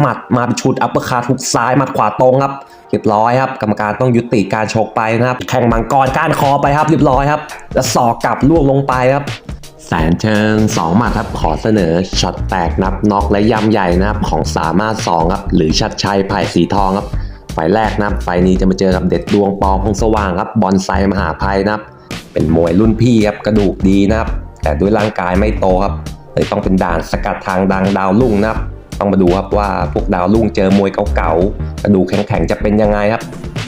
หมัดมาเป็นชุดอัปเปอร์คาทุกซ้ายหมัดขวาตรงครับเรียบร้อยครับกรรมการต้องยุติการชกไปนะครับ แข่งมังกรก้านคอไปครับเรียบร้อยครับแล้วศอกกลับล่วงลงไปครับแสนเชิง2หมัดครับขอเสนอช็อตแตกนับน็อกและยำใหญ่นะครับของสามารถ2ครับหรือชัดชัยไผ่สีทองครับไฟแรกนะครับไฟนี้จะมาเจอกับเด็ดดวงปอพงสว่างครับบอลไซมหาภัยนะครับ เป็นมวยรุ่นพี่ครับกระดูกดีนะครับ แต่ด้วยร่างกายไม่โตครับเลยต้องเป็นด่านสกัดทางดังดาวรุ่งนะครับ ต้องมาดูครับว่าพวกดาวรุ่งเจอมวยเก่าๆกระดูแข็งๆจะเป็นยังไงครับ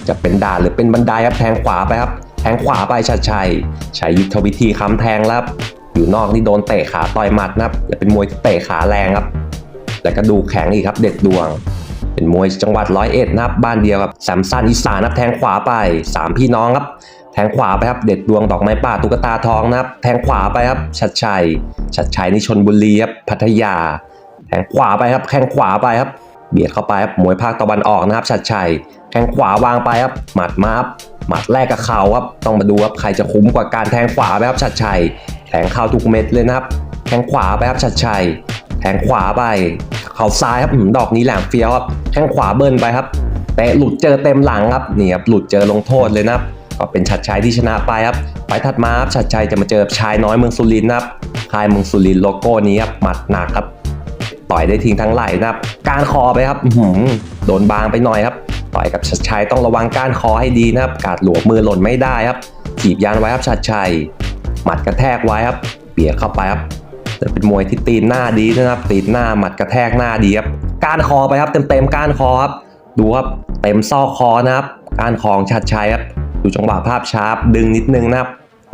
จะเป็นด่านหรือเป็นบันไดครับแทงขวาไปครับ แทงขวาไปชัดชัยใช้ยุทธวิธีค้ำแทงแล้วครับอยู่นอกนี่โดนเตะขาต่อยหมัดนะครับจะเป็นมวยเตะขาแรงครับและกระดูแข็งอีกครับ เด็ดดวง เป็นมวยจังหวัดร้อยเอ็ดนะครับบ้านเดียวกับแซมซันอีสานนะครับแทงขวาไปสามพี่น้องครับแทงขวาไปครับเด็ดดวงดอกไม้ป่าตุ๊กตาทองนะครับ แทงขวาไปครับชัดชัยชัดชัยนี่ชนบุรีครับพัทยา แทงขวาไปครับแข้งขวาไปครับ เบียดเข้าไปครับมวยภาคตะวันออกนะครับชัดชัยแทงขวาวางไปครับหมัดมาครับหมัดแรกกับเข่าครับต้องมาดูครับใครจะคุ้มกว่าการแทงขวาไปครับชัดชัยแทงเข้าทุกเม็ดเลยนะครับแทงขวาไปครับชัดชัยแทงขวาไป เข่าซ้ายครับดอกนี้แหลมเฟี้ยวครับแทงขวาเบิ้ลไปครับเตะหลุดเจอเต็มหลังครับนี่ครับหลุดเจอลงโทษเลยนะครับก็เป็นชัดชัยที่ชนะไปครับไฟล์ถัดมาครับชัดชัยจะมาเจอชายน้อยเมืองสุรินทร์ครับค่ายเมืองสุรินทร์โลโก้นี้ครับหมัดหนักครับ ต่อยได้ทิ้งทั้งไหล่นะครับ การคอไปครับอื้อหือโดนบางไปหน่อยครับ ต่อยกับชัดชัยต้องระวังก้านคอให้ดีนะครับ กาดหลวมมือหล่นไม่ได้ครับถีบยานไว้ครับชัดชัย หมัดกระแทกไว้ครับ เบียดเข้าไปครับแต่เป็นมวยที่ตีนหน้าดีนะครับ ตีนหน้าหมัดกระแทกหน้าดีครับก้านคอไปครับ เต็มเต็มๆก้านคอครับ ดูครับเต็มซอกคอนะครับก้านคอของชัดชัยครับดูจังหวะภาพชาร์ปดึงนิดนึงนะครับ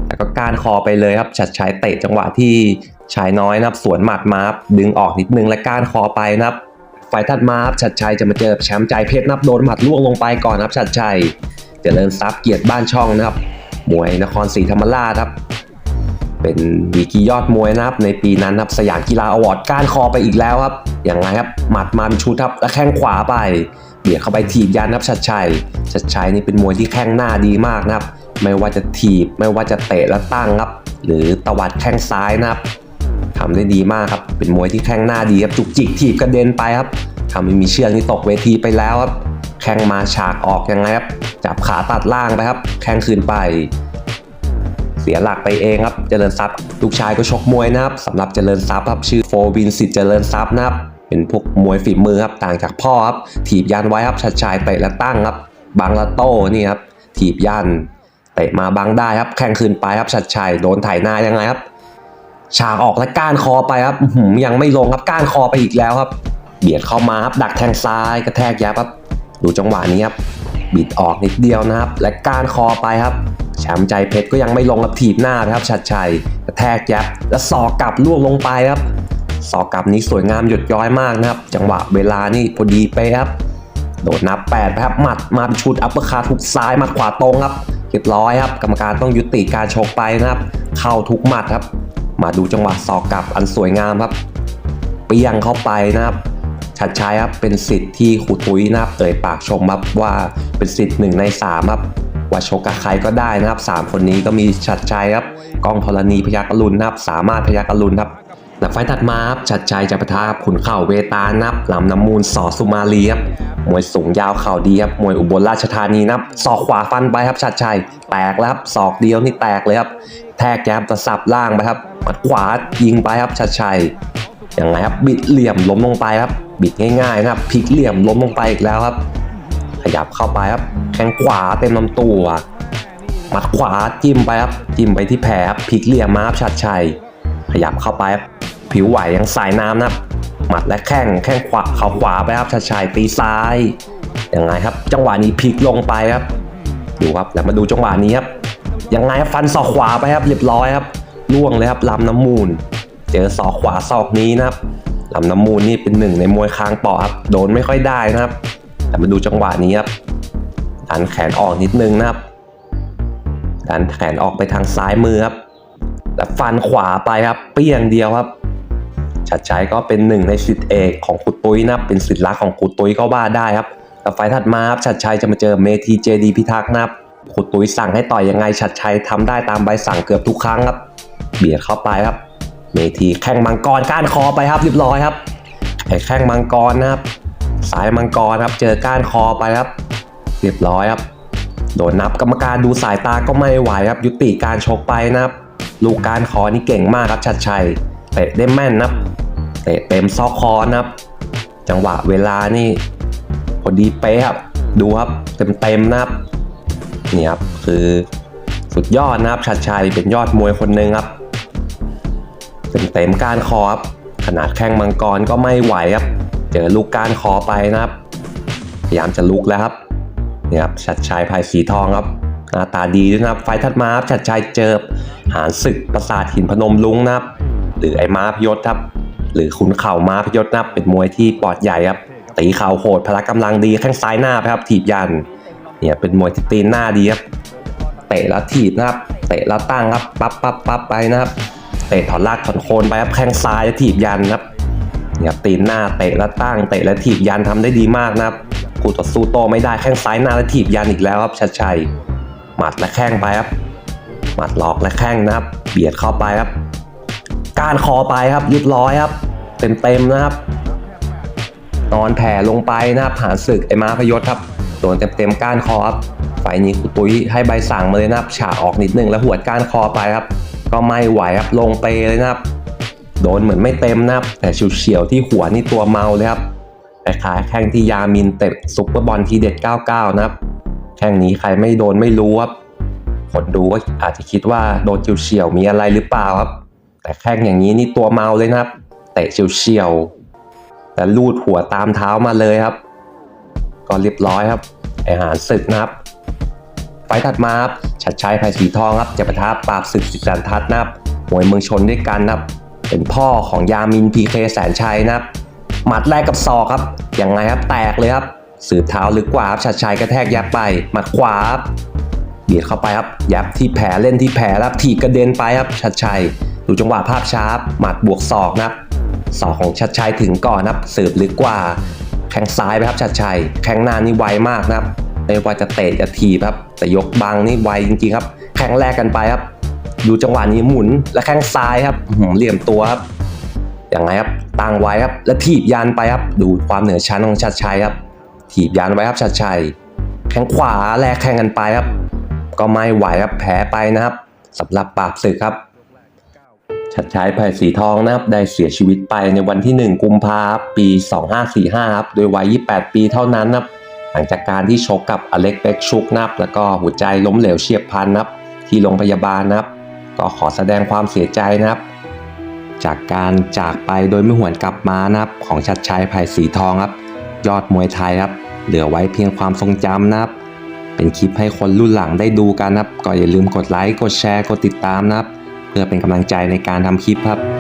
แล้วก็ก้านคอไปเลยครับชัดชัยเตะจังหวะที่ ชายน้อยนะครับสวนหมัดมารับดึงออกนิดนึงและก้านคอไปนะครับไฟล์ถัดมารับชัดชัยจะมาเจอแชมป์ใจเพชรนับโดนหมัดล่วงลงไปก่อนนะครับชัดชัยเจริญทรัพย์เกียรติบ้านช่องนะครับ มวยนครศรีธรรมราชครับ เป็นดีกียอดมวยนะครับ ในปีนั้นครับสยามกีฬาอวอร์ดก้านคอไปอีกแล้วครับ อย่างไรครับหมัดมาเป็นชุดครับแล้วแข้งขวาไปเบียดเข้าไปถีบยันครับชัดชัยชัดชัยนี่เป็นมวยที่แข้งหน้าดีมากนะครับ ไม่ว่าจะถีบไม่ว่าจะเตะและตั้งครับ หรือตวัดแข้งซ้ายนะครับ ทำได้ดีมากครับ เป็นมวยที่แข้งหน้าดีครับจุกจิกถีบกระเด็นไปครับทำให้มีเชือกนี่ตกเวทีไปแล้วครับ แข้งมาฉากออกยังไงครับ จับขาตัดล่างไปครับ แข้งคืนไป เสียหลักไปเองครับ เจริญทรัพย์ ลูกชายก็ชกมวยนะครับสำหรับเจริญทรัพย์ครับชื่อโฟวินสิทธิ์เจริญทรัพย์นะครับ เป็นพวกมวยฝีมือครับ ต่างจากพ่อครับ ถีบยันไว้ครับชัดชัยเตะและตั้งครับ บางละโต้นี่ครับ ถีบยันเตะมาบังได้ครับ แข่งคืนไปครับชัดชัยโดนถ่ายหน้ายังไงครับ ฉากออกและก้านคอไปครับยังไม่ลงครับก้านคอไปอีกแล้วครับ เบียดเข้ามาครับดักแทงซ้ายกระแทกยับครับดูจังหวะนี้ครับบิดออกนิดเดียวนะครับ และก้านคอไปครับแชมป์ใจเพชรก็ยังไม่ลงกับถีบหน้านะครับชัดชัยกระแทกยับแล้วศอกกลับล่วงลงไปครับศอกกลับนี้สวยงามหยดย้อยมากนะครับ จังหวะเวลานี่พอดีเป๊ะครับโดดนับ8ครับหมัดมาเป็นชุดอัปเปอร์คาทุกซ้ายหมัดขวาตรงครับเรียบร้อยครับ กรรมการต้องยุติการชกไปนะครับ เข้าทุกหมัดครับ มาดูจังหวะศอกกลับอันสวยงามครับ เปียงเข้าไปนะครับ ชัดชัยครับเป็นสิทธิ์ที่ครูตุ้ยนะครับเอ่ยปากชมครับว่าเป็นสิทธิ์หนึ่งในสามครับว่าโชกกับใครก็ได้นะครับสามคนนี้ก็มีชัดชัยครับกล้องธรณีพยักอรุณนะครับ สามารถพยักอรุณครับหนักไฟล์ถัดมาครับชัดชัยจะปะทะกับขุนเข่าเวตานับลำน้ำมูลสอสุมาลีครับมวยสูงยาวเข่าดีครับมวยอุบลราชธานีนะครับศอกขวาฟันไปครับชัดชัยแตกแล้วครับศอกเดียวนี่แตกเลยครับแทกแกบตะสับล่างไปครับ มัดขวายิงไปครับชัดชัยยังไงครับบิดเหลี่ยมล้มลงไปครับ บิดง่ายๆนะครับพลิกเหลี่ยมล้มลงไปอีกแล้วครับ ขยับเข้าไปครับแข้งขวาเต็มลำตัวหมัดขวาจิ้มไปครับจิ้มไปที่แผลพลิกเหลี่ยมมาครับชัดชัย ขยับเข้าไปครับผิวไหวยังสายน้ำนะครับหมัดและแข้งแข้งขวาเข่าขวาไปครับชัดชัยตีซ้ายยังไงครับ จังหวะนี้พลิกลงไปครับดูครับแล้วมาดูจังหวะนี้ครับยังไงครับฟันศอกขวาไปครับเรียบร้อยครับ ล่วงเลยครับลำน้ำมูล เจอศอกขวาศอกนี้นะครับลำน้ำมูลนี่เป็นหนึ่งในมวยคางเปาะครับโดนไม่ค่อยได้นะครับ แต่มาดูจังหวะนี้ครับดันแขนออกนิดนึงนะครับดันแขนออกไปทางซ้ายมือครับแล้วฟันขวาไปครับเปี้ยงเดียวครับชัดชัยก็เป็นหนึ่งในสิทธิเอกของครูตุ้ยนะเป็นสิทธิรักของครูตุ้ยก็ว่าได้ครับแต่ไฟถัดมาครับชัดชัยจะมาเจอเมทีเจดีพิทักษ์นะครับครูตุ้ยสั่งให้ต่อยยังไงชัดชัยทำได้ตามใบสั่งเกือบทุกครั้งครับ เบียดเข้าไปครับ เมทีแข้งมังกรก้านคอไปครับเรียบร้อยครับไอ้แข้งมังกรนะครับ สายมังกรครับ เจอก้านคอไปครับ เรียบร้อยครับ โดนนับกรรมการดูสายตาก็ไม่ไหวครับ ยุติการชกไปนะครับ ลูกการคอนี่เก่งมากครับชัดชัยเตะได้แม่นนะครับเตะเต็มซอกคอนะครับ จังหวะเวลานี่พอดีเป๊ะครับ ดูครับเต็มๆนะครับนี่ครับคือสุดยอดนะครับชัดชัยเป็นยอดมวยคนหนึ่งครับ เต็มๆก้านคอครับขนาดแข้งมังกรก็ไม่ไหวครับ เจอลูกก้านคอไปนะครับ พยายามจะลุกแล้วครับเนี่ยครับชัดชัยภายสีทองครับหน้าตาดีด้วยนะครับไฟล์ถัดมาครับชัดชัยเจอหานศึกปราสาทหินพนมลุงนะครับ หรือไอ้ม้าพยศครับ หรือขุนเข่าม้าพยศนะครับเป็นมวยที่ปอดใหญ่ครับตีเข่าโหดพละกำลังดีแข้งซ้ายหน้าไปครับถีบยัน เนี่ยเป็นมวยที่ตีนหน้าดีครับเตะแล้วถีบนะครับ เตะแล้วตั้งครับปั๊บปั๊บปั๊บไปนะครับ เตะถอนลากถอนโคนไปครับแข้งซ้ายถีบยันครับเนี่ยตีนหน้าเตะแล้วตั้งเตะแล้วถีบยันทำได้ดีมากนะครับคู่ต่อสู้โตไม่ได้แข้งซ้ายหน้าแล้วถีบยันอีกแล้วครับชัดชัยหมัดและแข้งไปครับหมัดหลอกและแข้งนะครับเบียดเข้าไปครับก้านคอไปครับเรียบร้อยครับ เต็มๆนะครับนอนแผ่ลงไปนะครับหานศึกไอ้ม้าพยศครับโดนเต็มๆก้านคอครับไฟล์นี้ครูตุ้ยให้ใบสั่งมาเลยนะครับฉาออกนิดนึงแล้วหวดก้านคอไปครับ ก็ไม่ไหวครับลงเปเลยนะครับ โดนเหมือนไม่เต็มนะครับ แต่เฉียวๆที่หัวนี่ตัวเมาเลยครับคล้ายแข้งที่ยามินเตะซุปเปอร์บอลทีเด็ด 99 นะครับ แข้งนี้ใครไม่โดนไม่รู้ครับคนดูก็อาจจะคิดว่าโดนเฉียวๆมีอะไรหรือเปล่าครับ แต่แข้งอย่างนี้นี่ตัวเมาเลยนะครับ เตะเฉียวๆแต่ลูดหัวตามเท้ามาเลยครับ ก็เรียบร้อยครับไอหารศึกนะครับ ไฟถัดมาครับ ชัดชัยไผ่สีทองครับจะปะทะปราบศึกสิจันทัศน์นะครับมวยเมืองชนด้วยกันนะครับ เป็นพ่อของยามินพีเคแสนชัยนะครับ หมัดแรกกับศอกครับยังไงครับแตกเลยครับ สืบเท้าลึกกว่าครับชัดชัยกระแทกยับไปหมัดขวาครับเบียดเข้าไปครับ ยับที่แผลเล่นที่แผลแล้วถีบกระเด็นไปครับชัดชัยดูจังหวะภาพช้าครับหมัดบวกศอกนะครับศอกของชัดชัยถึงก่อนนะครับสืบลึกกว่า แข้งซ้ายไปครับชัดชัยแข้งหน้านี่ไวมากนะครับ ไม่ว่าจะเตะจะถีบครับ แต่ยกบังนี่ไวจริงๆครับ แข้งแรกกันไปครับ ดูจังหวะนี้หมุนและแข้งซ้ายครับหือเหลี่ยมตัวครับอย่างไงครับตั้งไว้ครับ แล้วถีบยันไปครับ ดูความเหนือชั้นของชัดชัยครับ ถีบยันไว้ครับชัดชัยแข้งขวาแลกแข้งกันไปครับ ก็ไม่ไหวครับแพ้ไปนะครับสำหรับปราบศึกครับ ชัดชัยไผ่สีทองนะครับได้เสียชีวิตไปในวันที่ 1 กุมภาพันธ์ปี 2545ครับโดยวัย 28 ปีเท่านั้นนะครับ ลังจากการที่ชกกับอเล็กเบกชุกนับ แล้วก็หัวใจล้มเหลวเฉียบพลันนับ ที่โรงพยาบาลนับ ก็ขอแสดงความเสียใจนะครับ จากการจากไปโดยไม่หวนกลับมานะครับ ของชัดชัยไผ่สีทองครับ ยอดมวยไทยครับ เหลือไว้เพียงความทรงจำนะครับ เป็นคลิปให้คนรุ่นหลังได้ดูกันนะครับ ก็อย่าลืมกดไลค์กดแชร์กดติดตามนะครับ เพื่อเป็นกำลังใจในการทำคลิปครับ